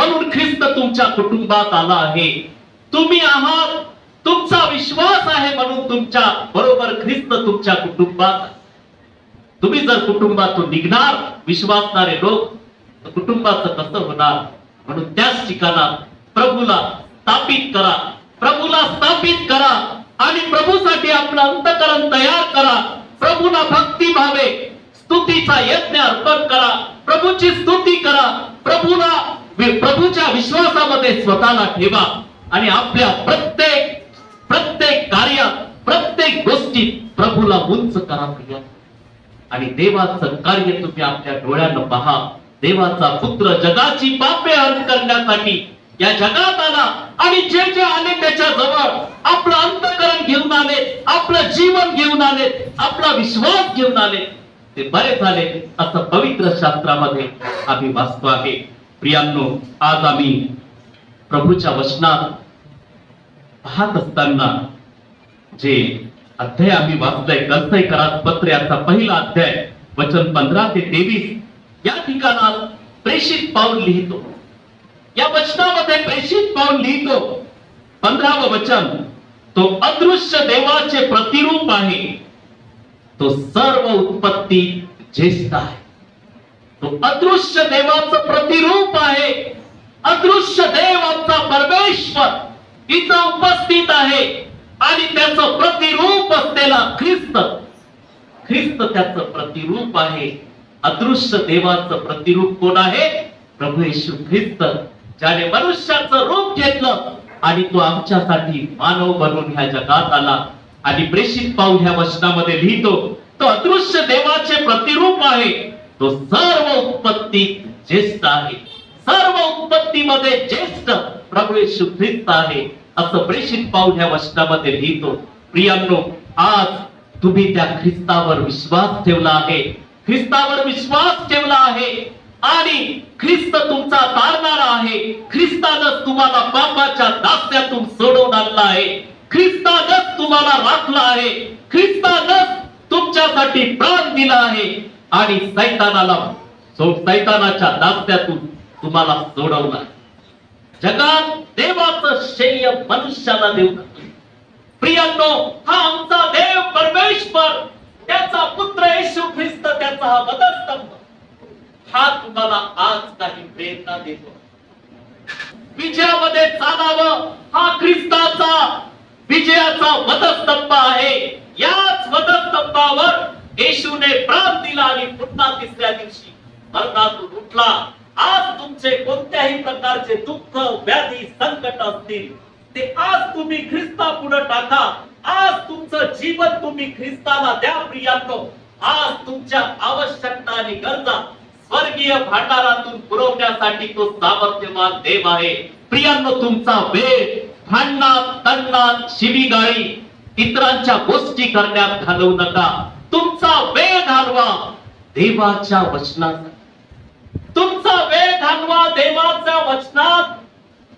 म्हणून ख्रिस्त तुमच्या कुटुंबात आला आहे. तुम्ही आहात तुमचा विश्वास आहे म्हणून तुमच्या बरोबर ख्रिस्त तुमच्या कुटुंबात तुम्ही जर कुटुंबातून निघणार विश्वासणारे लोक तर कुटुंबाचं कसं होणार? म्हणून त्याच ठिकाणात प्रभूला स्थापित करा. प्रभूला स्थापित करा आणि प्रभूसाठी आपलं अंतकरण तयार करा. प्रभूला भक्ती भावे स्तुतीचा यज्ञ अर्पण करा. प्रभूची स्तुती करा. प्रभूला प्रभूच्या विश्वासामध्ये स्वतःला ठेवा आणि आपल्या प्रत्येक प्रत्येक कार्यात प्रत्येक गोष्टीत प्रभूला उंच करा प्रिया. आणि देवाचं कार्य तुम्ही आपल्या डोळ्यानं पहा. देवाचा पुत्र जगाची पापे अंत करण्यासाठी या जगात आला आणि जे जे आले त्याच्याजवळ आपलं अंतकरण घेऊन आले आपलं जीवन घेऊन आले आपला विश्वास घेऊन आले ते बरे झाले असं पवित्र शास्त्रामध्ये आम्ही वाचतो आहे. प्रियांनो आज आम्ही प्रभूच्या वचनात पाहत असताना जे अध्याय आम्ही वाचतोय कसंय करा पत्र याचा पहिला अध्याय वचन पंधरा ते तेवीस या ठिकाणात प्रेषित पाऊल लिहितो. या वचनामध्ये प्रेषित पाऊल लिहितो. पंधरावं वचन तो अदृश्य देवाचे प्रतिरूप आहे. तो सर्व उत्पत्ती ज्येष्ठ आहे. तो अदृश्य देवाचं प्रतिरूप आहे. अदृश्य देव आमचा परमेश्वर इथं उपस्थित आहे. आणि त्याचं प्रतिरूप असलेला ख्रिस्त ख्रिस्त त्याच प्रतिरूप आहे. अदृश्य देवाचं प्रतिरूप कोण आहे? प्रभू येशू ख्रिस्त ज्याने मनुष्याचं रूप घेतलं आणि तो आमच्यासाठी मानव बनून ह्या जगात आला. आणि प्रेषित पाऊल ह्या वचनामध्ये लिहितो तो अदृश्य देवाचे प्रतिरूप आहे. तो सर्व उत्पत्ती ज्येष्ठ आहे. सर्व उत्पत्तीमध्ये ज्येष्ठ प्रभू येशू ख्रिस्त आहे. असं प्रेषित पाऊल ह्या वचनामध्ये लिहितो. प्रियांनो आज तुम्ही त्या ख्रिस्तावर विश्वास ठेवला आहे. ख्रिस्तावर विश्वास ठेवला आहे. आणि ख्रिस्त तुमचा तारणारा आहे. ख्रिस्तानच तुम्हाला पापाच्या दास्यातून सोडवून आणला आहे. ख्रिस्तानच तुम्हाला राखला आहे. ख्रिस्तानच तुमच्यासाठी प्राण दिला आहे. आणि सैतानाला सो- सैतानाच्या दास्त्यातून तुम्हाला सोडवणार जगात देवाचं श्रेय मनुष्याला देऊ प्रियांनो हा आमचा देव परमेश्वर त्याचा पुत्र येशू ख्रिस्त त्याचा हा वधस्तंभ हा तुम्हाला आज काही प्रेरणा देतो. विजयामध्ये चालावं हा ख्रिस्ताचा विजयाचा वधस्तंभ आहे. याच वधस्तंभावर येशूने प्राण दिला आणि पुन्हा तिसऱ्या दिवशी मरणातून उठला. आज तुमचे कोणत्याही प्रकारचे दुःख व्याधी संकट असतील ते आज तुम्ही ख्रिस्ता पुढे टाका. आज तुमचं जीवन तुम्ही ख्रिस्ताला द्या प्रियांनो. आज तुमच्या आवश्यकता आणि गरजा स्वर्गीय भांडारातून पुरवण्यासाठी तो सामर्थ्यवान देव आहे. प्रियांनो तुमचा वेळ भांडणात तंडणात शिवीगाळी इतरांच्या गोष्टी करण्यात घालवू नका. तुमचा वेळ घालवा देवाच्या वचनात. तुमचा वेळ घालवा देवाच्या वचनात.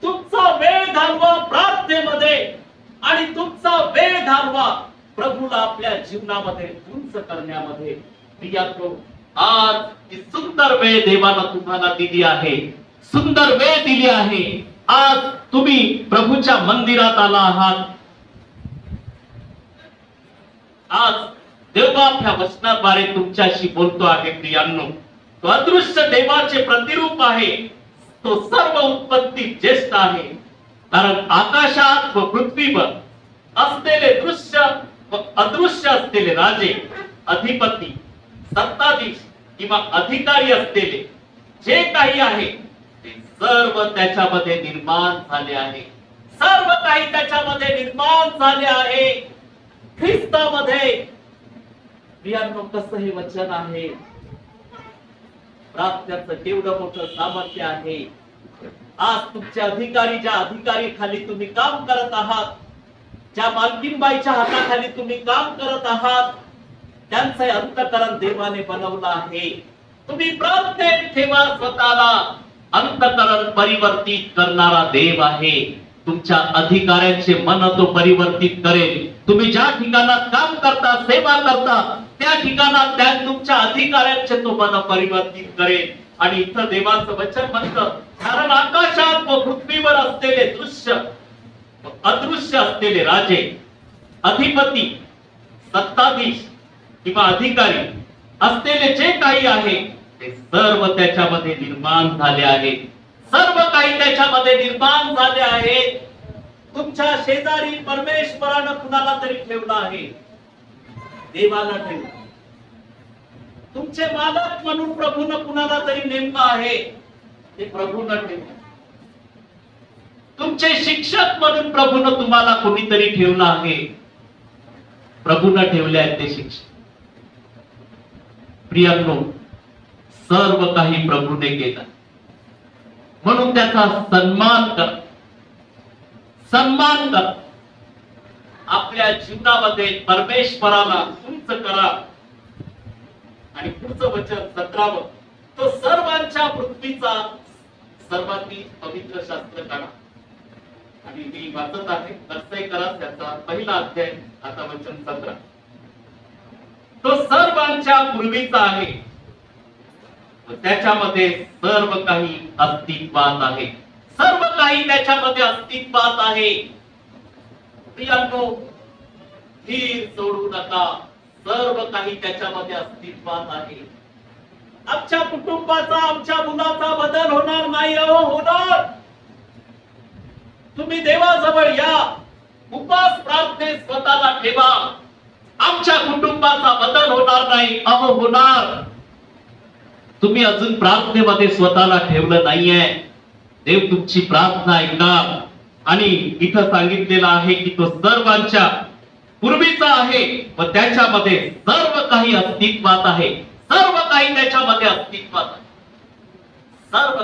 तुमचा वेळ घालवा प्रार्थनेमध्ये. आणि तुमचा वेळ घालवा प्रभूला आपल्या जीवनामध्ये उंच करण्यामध्ये. प्रियातो आज ही सुंदर वेळ देवानं तुम्हाला दिली आहे. सुंदर वेळ दिली आहे. आज तुम्ही प्रभूच्या मंदिरात आला आहात. आज देवबाप ह्या वचनाद्वारे तुमच्याशी बोलतो आहे प्रियांनो. तो अदृश्य देवाचे प्रतिरूप आहे. तो सर्व उत्पत्ती ज्येष्ठ आहे. कारण आकाशात व पृथ्वीवर असलेले दृश्य व अदृश्य असलेले राजे अधिपती सत्ताधीश किंवा अधिकारी असलेले जे काही आहे ते सर्व त्याच्यामध्ये निर्माण झाले आहे. सर्व काही त्याच्यामध्ये निर्माण झाले आहे. ख्रिस्तामध्ये प्रियांनो कसं हे वचन आहे. प्राप्त्याचं केवढं मोठं सामर्थ्य आहे. आज तुमचे अधिकारी ज्या अधिकारी खाली तुम्ही काम करत आहात ज्या मालकीनबाईच्या हाताखाली तुम्ही काम करत आहात त्यांचं अंतकरण देवाने बनवलं आहे. तुम्ही प्रत्येक ठेवा स्वतःला. अंतकरण परिवर्तित करणारा देव आहे. तुमच्या अधिकाऱ्यांचे मन तो परिवर्तित करेल. तुम्ही ज्या ठिकाणात काम करता सेवा करता त्या ठिकाणात त्या तुमच्या अधिकाऱ्यांचे तुम्हाला परिवर्तित करेल. आणि इथं देवाचं वचन म्हणतं कारण आकाशात व पृथ्वीवर असलेले दृश्य अदृश्य असलेले राजे अधिपती सत्ताधीश किंवा अधिकारी असलेले जे काही आहे ते सर्व त्याच्यामध्ये निर्माण झाले आहे. सर्व काही त्याच्यामध्ये निर्माण झाले आहे. तुमच्या शेजारी परमेश्वरानं कुणाला तरी ठेवलं आहे. देवाला ठेवलं तुमचे मालक म्हणून प्रभून कुणाला तरी नेमलं आहे ते प्रभून ठेवलं तुमचे शिक्षक म्हणून प्रभून तुम्हाला कोणीतरी ठेवलं आहे प्रभून ठेवले आहेत ते शिक्षक. प्रियांनो सर्व काही प्रभूने केलं. म्हणून त्याचा सन्मान कर. सन्मान कर. आपल्या जीवनामध्ये परमेश्वराला उंच करा. आणि पुढचं वचन सतरावं. तो सर्वांच्या पृथ्वीचा सर्वांनी पवित्र शास्त्र काढा. आणि मी वाचत आहे लक्षही करा त्याचा पहिला अध्याय आता वचन सतरा. तो सर्वांच्या पूर्वीचा आहे. त्याच्यामध्ये सर्व काही अस्तित्वात आहे. सर्व काही त्याच्यामध्ये अस्तित्वात आहे. प्रियांनो धीर सोडू नका. सर्व काही त्याच्यामध्ये अस्तित्वात आहे. आमच्या कुटुंबाचा आमच्या मुलाचा बदल होणार नाही अहो होणार. तुम्ही देवाजवळ या. उपास प्रार्थने स्वतःला ठेवा. आमच्या कुटुंबाचा बदल होणार नाही अहो होणार. तुम्ही अजून प्रार्थनेमध्ये स्वतःला ठेवलं नाहीये. देव तुमची प्रार्थना ऐकणार. आणि इथं सांगितलेलं आहे की तो सर्वांच्या पूर्वीचा आहे व त्याच्यामध्ये सर्व काही अस्तित्वात आहे. सर्व काही त्याच्यामध्ये अस्तित्वात आहे. सर्व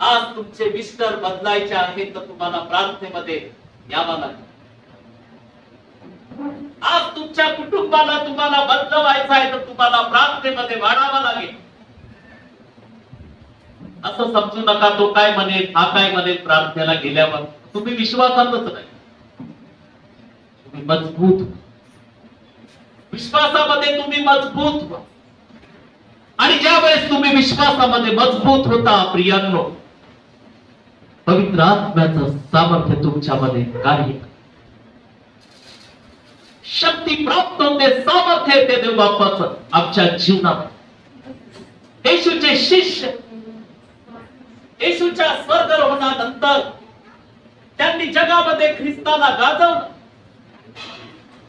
आज तुमचे मिस्टर बदलायचे आहेत तर तुम्हाला प्रार्थनेमध्ये यावा लागेल. आज तुमच्या कुटुंबाला तुम्हाला बदलवायचं आहे तर तुम्हाला प्रार्थनेमध्ये वाढावा लागेल. असं समजू नका तो काय म्हणेल हा काय म्हणेल प्रार्थनेला गेल्यावर. तुम्ही विश्वासातच नाही. तुम्ही मजबूत. विश्वासामध्ये तुम्ही मजबूत व्हा. आणि ज्या वेळेस तुम्ही विश्वासामध्ये मजबूत होता प्रियांनो पवित्र आत्म्याचं सामर्थ्य तुमच्यामध्ये कार्य शक्ती प्राप्त होते सामर्थ्य येते देव बाप्पाचं आमच्या जीवनात येशूचे शिष्य येशूच्या स्वर्गरोहणानंतर त्यांनी जगामध्ये ख्रिस्ताला गाजवलं.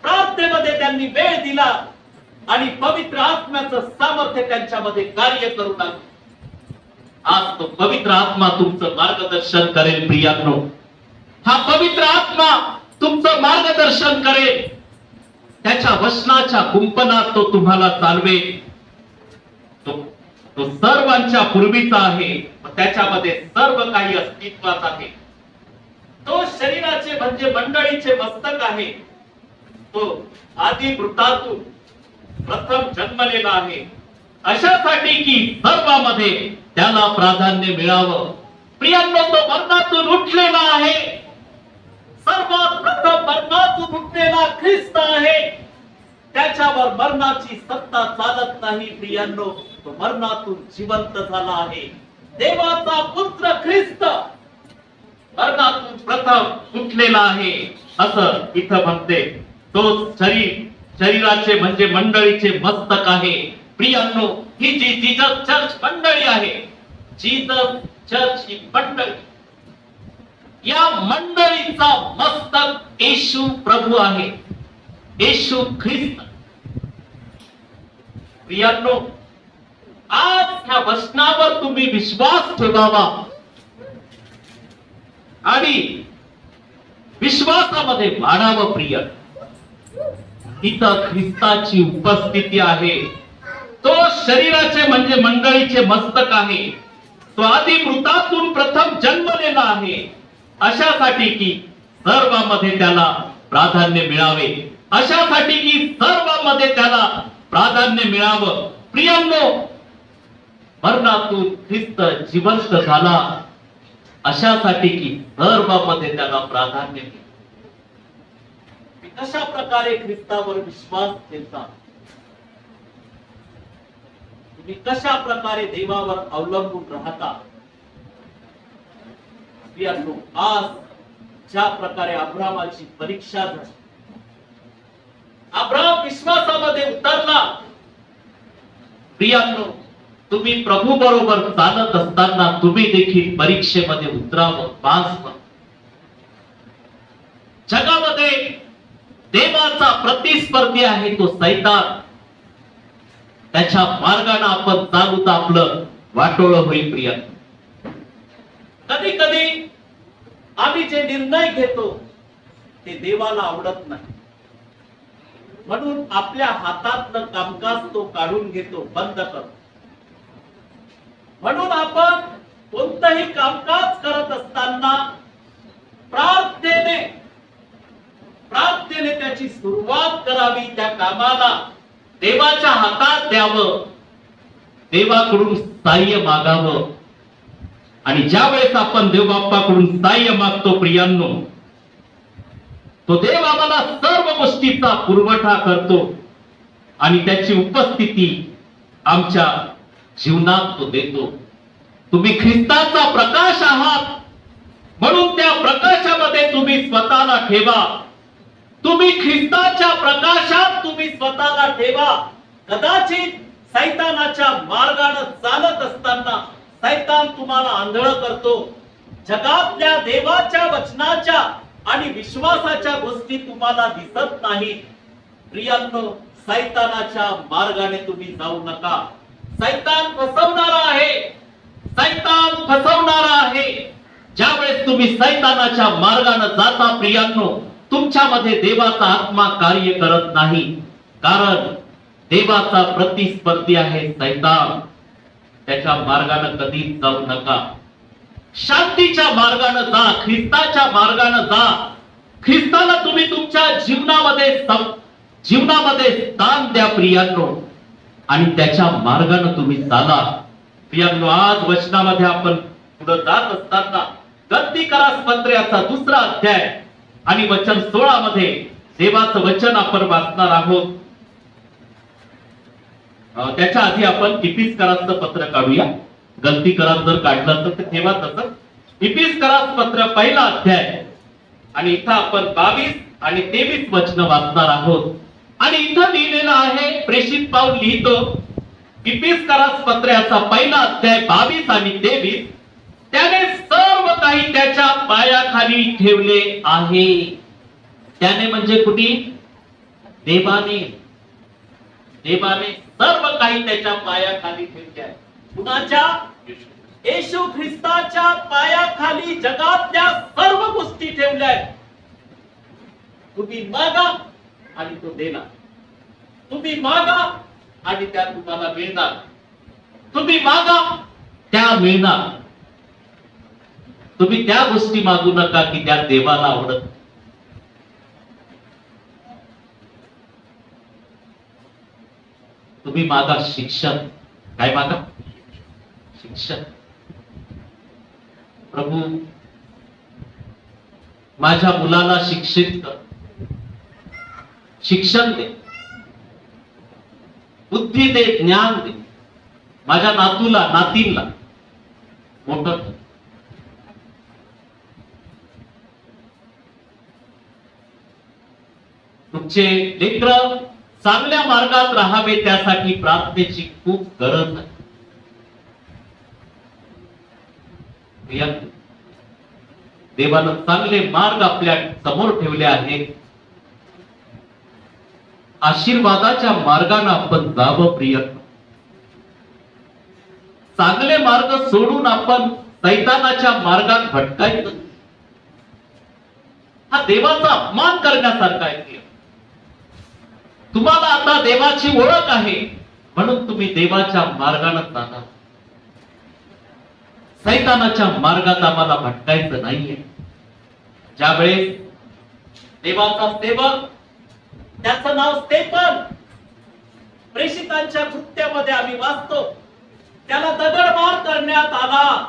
प्रार्थनेमध्ये त्यांनी वेळ दिला आणि पवित्र आत्म्याचं सामर्थ्य त्यांच्यामध्ये कार्य करू लागलं. आज तो पवित्र आत्मा तुमचं मार्गदर्शन करेल प्रियांनो. हा पवित्र आत्मा तुमचं मार्गदर्शन करेल. त्याच्या वचनाच्या कुंपनात तो तुम्हाला चालवेल. तो सर्वांच्या पूर्वीचा आहे. त्याच्यामध्ये सर्व काही अस्तित्वात आहे. तो शरीराचे म्हणजे मंडळीचे मस्तक आहे. तो आधी वृत्तातून प्रथम जन्मलेला आहे. अशासाठी की सर्वामध्ये त्याला प्राधान्य मिळावं. प्रियांनो तो मरणातून उठलेला आहे. सर्वात प्रथम मरणातून उठलेला ख्रिस्त आहे. त्याच्यावर मरणाची सत्ता चालत नाही प्रियांनो. तो मरणातून जिवंत झाला आहे. देवाचा पुत्र ख्रिस्त मरणातून प्रथम सुटलेला आहे. असं इथं म्हणते. तो शरीर शरीराचे म्हणजे मंडळीचे मस्तक आहे. प्रियांनो ही जी जीजस चर्च मंडळी आहे जीजस चर्च ही मंडळी. या मंडळीचा मस्तक येशू प्रभू आहे. येशू ख्रिस्त. प्रियांनो आज ह्या वचनावर तुम्ही विश्वास ठेवावा. आणि विश्वासामध्ये वाढावं प्रिय. इथं ख्रिस्ताची उपस्थिती आहे. तो शरीराचे म्हणजे मंडळीचे मस्तक आहे. तो आधी मृतातून प्रथम जन्मलेला आहे. अशासाठी की सर्वामध्ये त्याला प्राधान्य मिळावे. अशासाठी की सर्वामध्ये त्याला प्राधान्य मिळावं. प्रियांनो मरणातून ख्रिस्त जिवंत झाला. अशासाठी की धर्मामध्ये त्याला प्राधान्य दिले. कशा प्रकारे ख्रिस्तावर विश्वास ठेवता? तुम्ही कशा प्रकारे देवावर अवलंबून राहता? आज ज्या प्रकारे अब्रामाची परीक्षा झाली अब्राम विश्वासामध्ये उतरला. प्रियांनो तुम्ही प्रभू बरोबर चालत असताना तुम्ही देखील परीक्षेमध्ये उतरावं पास जगामध्ये देवाचा प्रतिस्पर्धी आहे तो सैतान. त्याच्या मार्गाने आपण चालू तर आपलं वाटोळ होईल प्रिय. कधी कधी आम्ही जे निर्णय घेतो ते देवाला आवडत नाही. म्हणून आपल्या हातातलं कामकाज तो काढून घेतो बंद करतो. म्हणून आपण कोणतंही कामकाज करत असताना प्रार्थनेने प्रार्थनेने त्याची सुरुवात करावी त्या कामाला. देवाच्या हातात द्यावं. देवाकडून साह्य मागावं. आणि ज्या वेळेस आपण देवबाप्पाकडून सहाय्य मागतो प्रियांनो तो देव आम्हाला सर्व गोष्टीचा पुरवठा करतो. आणि त्याची उपस्थिती आमच्या जीवनात तो देतो. तुम्ही ख्रिस्ताचा प्रकाश आहात. म्हणून त्या प्रकाशामध्ये तुम्ही स्वतःला ठेवा. तुम्ही ख्रिस्ताच्या प्रकाशात तुम्ही स्वतःला ठेवा. कदाचित सैतानाच्या मार्गाने चालत असताना सैतान तुम्हाला आंधळ करतो. जगातल्या देवाच्या वचनाच्या आणि विश्वासाच्या गोष्टी तुम्हाला दिसत नाहीत. प्रियांनो सैतानाच्या मार्गाने तुम्ही जाऊ नका. सैतान फसवणारा आहे. सैतान फसवणारा आहे. ज्यावेळेस तुम्ही सैतानाच्या मार्गाने जाता प्रियांनो तुमच्यामध्ये देवाचा आत्मा कार्य करत नाही. कारण देवाचा प्रतिस्पर्धी आहे सैतान. त्याच्या मार्गाने कधीच जाऊ नका. शांतीच्या मार्गाने जा ख्रिस्ताच्या मार्गाने जा. ख्रिस्ताला तुम्ही तुमच्या जीवनामध्ये जीवनामध्ये स्थान द्या प्रियांनो. आणि त्याच्या मार्गाने तुम्ही चाला. प्रियांनो आज वचनामध्ये आपण पुढे जात असताना गद्दीकरास पत्र्याचा दुसरा अध्याय आणि वचन सोळा मध्ये देवाचं वचन आपण वाचणार आहोत. त्याच्या आधी आपण इपिस्कराचं पत्र काढूया. गलती करार जर काढलं तर तर तेव्हा तसं. इपिस्करास पत्र पहिला अध्याय. आणि इथं आपण बावीस आणि तेवीस वचन वाचणार आहोत. आणि इथं लिहिलेलं आहे प्रेषित पाऊल लिहितो इपिस्करास पत्र्याचा पहिला अध्याय बावीस आणि तेवीस. त्याने सर्व काही त्याच्या पायाखाली ठेवले आहे. त्याने म्हणजे कुणी देवाने. देवाने सर्व काही त्याच्या पायाखाली ठेवले आहे. कुणाच्या? येशू ख्रिस्ताच्या पायाखाली जगातल्या सर्व गोष्टी ठेवल्या आहेत. तुम्ही बघा आणि तो देणार. तुम्ही मागा आणि त्या तुम्हाला मिळणार. तुम्ही मागा त्या मिळणार. तुम्ही त्या गोष्टी मागू नका की त्या देवाला आवडत तुम्ही मागा शिक्षण. काय मागा? शिक्षण. प्रभू माझ्या मुलाला शिक्षित कर. शिक्षण दे. बुद्धी दे ज्ञान दे. माझ्या नातूला नातींला मोठं तुमचे लेकर चांगल्या मार्गात राहावे त्यासाठी प्रार्थनेची खूप गरज आहे. देवानं चांगले मार्ग आपल्यासमोर ठेवले आहेत. आशीर्वादाच्या मार्गाने आपण जावं प्रिय. चांगले मार्ग सोडून आपण सैतानाच्या मार्गात भटकायचं. हा देवाचा अपमान करण्यासारखा आहे तुम्हाला आता देवाची ओळख आहे म्हणून तुम्ही देवाच्या मार्गाने जाणार. सैतानाच्या मार्गात आम्हाला भटकायचं नाहीये. ज्यावेळेस देवाचा सेवक त्याचं नाव स्टेफन प्रेषितांच्या कृत्यामध्ये आम्ही वाचतो. त्याला दगडमार करण्यात आला.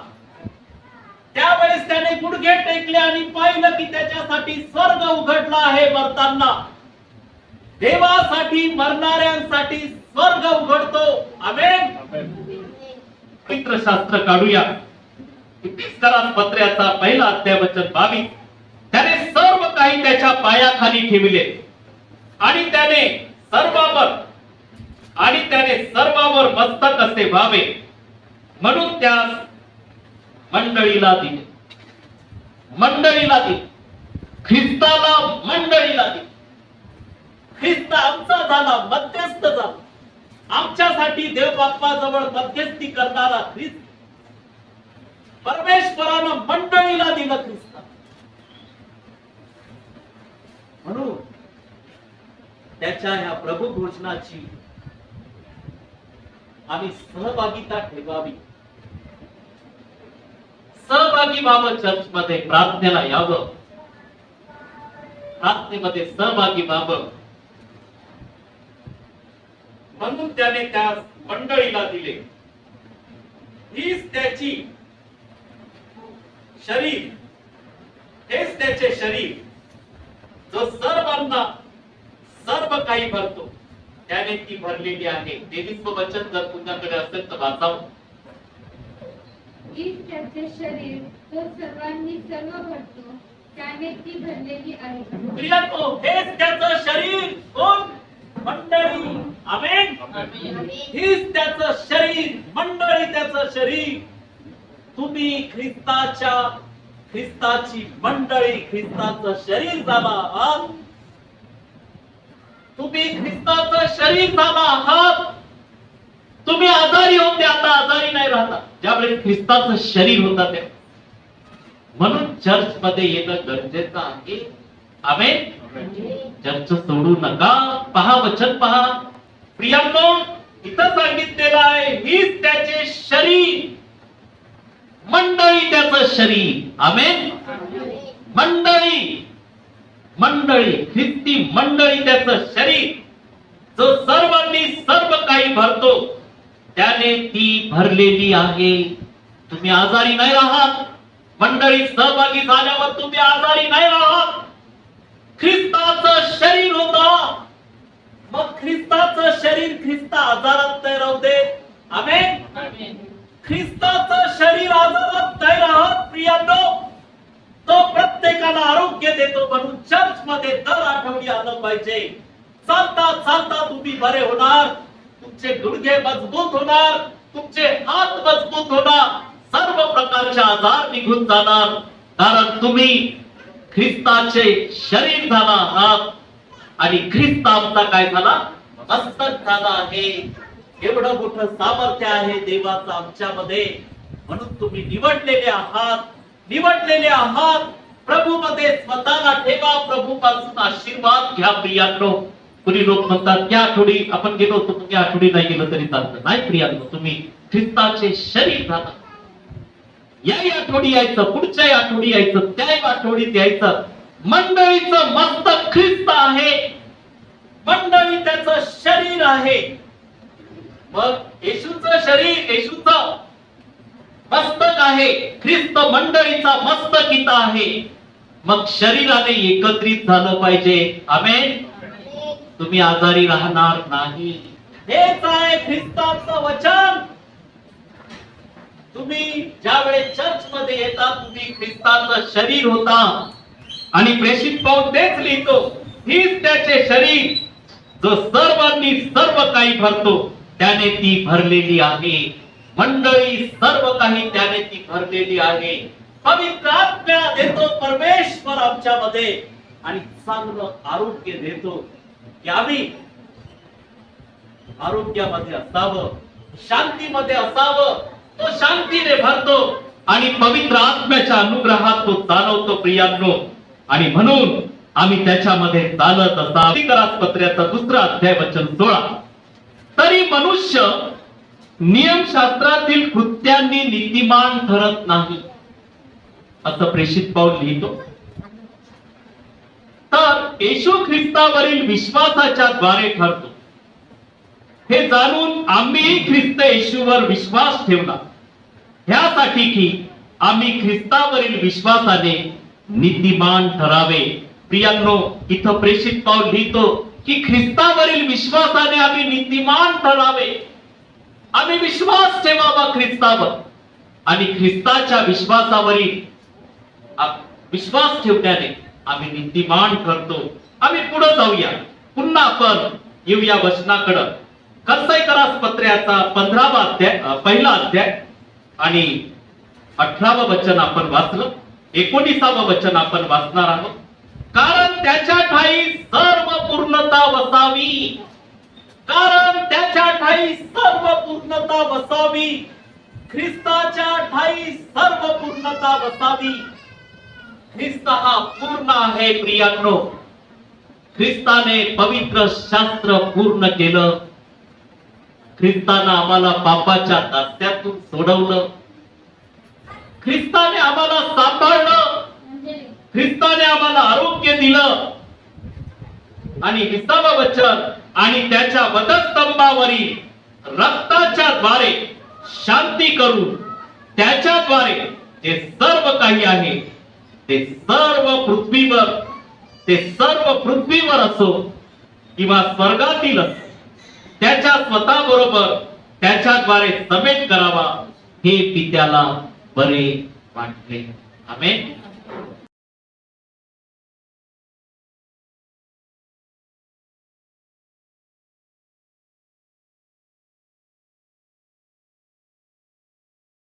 त्यावेळेस त्याने गुडघे टेकले आणि पाहिलं की त्याच्यासाठी स्वर्ग उघडला आहे मरताना. देवासाठी मरणाऱ्यांसाठी स्वर्ग उघडतो. आमेन. पवित्र शास्त्र काढूया. पत्र्याचा पहिला अध्याय वचन बावीस. त्याने सर्व काही त्याच्या पायाखाली ठेवले. आणि त्याने सर्वावर आणि त्याने सर्वावर मस्तक असे व्हावे. म्हणून त्यास मंडळीला दिले. मंडळीला दिले. ख्रिस्ताला मंडळीला दिले. ख्रिस्त आमचा झाला मध्यस्थ झाला. आमच्यासाठी देवबाप्पाजवळ मध्यस्थी करणारा ख्रिस्त परमेश्वरानं मंडळीला दिलं ख्रिस्त म्हणून त्याच्या ह्या प्रभू भोजनाची आम्ही सहभागिता ठेवावी. सहभागी व्हावं चर्च मध्ये प्रार्थनेला यावं. प्रार्थनेमध्ये सहभागी व्हावं. म्हणून त्याने त्या मंडळीला दिले. हीच त्याची शरीर. हेच त्याचे शरीर. जो सर्वांना काही भरतो. त्याने ती भरलेली आहे. देवीचं वचन जर तुझ्याकडे असेल तर वाचावं. त्याचे शरीर तो सर्वांनी सर्व भरतो. त्याने ती भरलेली आहे. हेच त्याचं शरीर. कोण? मंडळी. आमेन. हीच त्याचं शरीर. मंडळी त्याचं शरीर. तुम्ही ख्रिस्ताच्या ख्रिस्ताची मंडळी ख्रिस्ताचं शरीर झाला आहात तुम्ही ख्रिस्ताचं शरीर झाला आहात. तुम्ही आजारी होते आता आजारी नाही राहता. ज्यावेळी ख्रिस्ताचं शरीर होता ते. म्हणून चर्च मध्ये येणं गरजेचं आहे. आम्ही चर्च सोडू नका. पहा वचन पहा. प्रियांनो इथं सांगितलेलं आहे हीच त्याचे शरीर. मंडळी त्याचं शरीर. आमेन. मंडळी. मंडळी ख्रिस्ती मंडळी त्याचं शरीर जो सर्वांनी सर्व काही भरतो त्याने ती भरलेली आहे. तुम्ही आजारी नाही राहात. मंडळी सहभागी झाल्यावर तुम्ही आजारी नाही राहात. ख्रिस्ताचं शरीर होता. मग ख्रिस्ताचं शरीर ख्रिस्त आजारात नाही राहू दे आमेन? ख्रिस्ताचं शरीर आजारात नाही राहत प्रियांनो तो प्रत्येकाला आरोग्य देतो म्हणून चर्च मध्ये दर आठवडी आलं पाहिजे. चालता चालता तुम्ही बरे होणार. तुमचे गुडघे मजबूत होणार. तुमचे हात मजबूत होणार. सर्व प्रकारचे आजार निघून जाणार. कारण तुम्ही ख्रिस्ताचे शरीर झाला आहात. आणि ख्रिस्त आमचा काय झाला? मस्तक झाला आहे. एवढं मोठं सामर्थ्य आहे देवाचं आमच्यामध्ये. म्हणून तुम्ही निवडलेले आहात. निवडलेले आहात. प्रभू मध्ये स्वतःला ठेवा प्रभू पासून आशीर्वाद घ्या प्रियांनो. कुणी लोक म्हणतात त्या आठवडी आपण गेलो होतो पण या आठवडी नाही गेलो तरी चालतं. नाही प्रियांनो तुम्ही ख्रिस्ताचे शरीर झाला याही आठवडी यायचं पुढच्याही आठवडी यायचं त्याही आठवडीत यायचं. मंडळीचं मस्तक ख्रिस्त आहे. मंडळी त्याच शरीर आहे. मग येशूच शरीर येशूच मस्तक आहे. ख्रिस्त मंडळीचा मस्तक इथं आहे. मग शरीराने एकत्रित झालं पाहिजे. आमेन? तुम्ही आजारी राहणार नाही. हेच आहे ख्रिस्ताचं वचन. तुम्ही ज्यावेळेस चर्च मध्ये येता तुम्ही ख्रिस्ताचं शरीर होता. आणि प्रेषित पाऊल तेच लिहितो. हीच त्याचे शरीर जो सर्वांनी सर्व काही भरतो त्याने ती भरलेली आहे. मंडळी सर्व काही त्याने ती भरलेली आहे. आम्ही प्रार्थना देतो परमेश्वर आमच्यामध्ये. आणि चांगलं आरोग्य देतो. की आम्ही आरोग्यामध्ये असावं शांतीमध्ये असावं तो शांतीने भरतो. आणि पवित्र आत्म्याच्या अनुग्रहात तो चालवतो प्रियांनो. आणि म्हणून आम्ही त्याच्यामध्ये चालत असा पत्र्याचा दुसरा अध्याय वचन सोळा. तरी मनुष्य नियमशास्त्रातील कृत्यांनी नीतिमान ठरत नाही. असं प्रेषित पाऊल लिहितो. तर येशू ख्रिस्तावरील विश्वासाच्या द्वारे ठरतो. हे जाणून आम्ही ख्रिस्त येशूवर विश्वास ठेवला ह्यासाठी की आम्ही ख्रिस्तावरील विश्वासाने नीतिमान ठरावे. प्रियांनो इथं प्रेषित पाऊल लिहितो की ख्रिस्तावरील विश्वासाने आम्ही नीतिमान ठरावे. आम्ही विश्वास ठेवावा ख्रिस्तावर. आणि ख्रिस्ताच्या विश्वासावरील विश्वास ठेवण्याने आम्ही नीतिमान करतो आम्ही पुढे जाऊया. पुन्हा आपण येऊया वचनाकडं. करास पत्र्याचा पंधरावा अध्याय पहिला अध्याय आणि अठरावं वचन आपण वाचलं. एकोणीसावं वचन आपण वाचणार आहोत. कारण त्याच्या ठाई सर्व पूर्णता वसावी. कारण त्याच्या ठाई सर्व पूर्णता वसावी. ख्रिस्ताच्या ठाई सर्व पूर्णता वसावी. ख्रिस्त हा पूर्ण आहे प्रियांनो. ख्रिस्ताने पवित्र शास्त्र पूर्ण केलं. ख्रिस्तानं आम्हाला पापाच्या दास्यातून सोडवलं. ख्रिस्ताने आम्हाला सांभाळलं. ख्रिस्ताने आम्हाला आरोग्य दिलं. आणि विसावं वचन आणि त्याच्या वधस्तंभावरील रक्ताच्या द्वारे शांती करून त्याच्याद्वारे जे सर्व काही आहे ते सर्व पृथ्वीवर ते सर्व पृथ्वीवर असो किंवा स्वर्गातील असो त्याच्या स्वतः बरोबर त्याच्याद्वारे समेट करावा हे पित्याला बरे वाटले आमेन.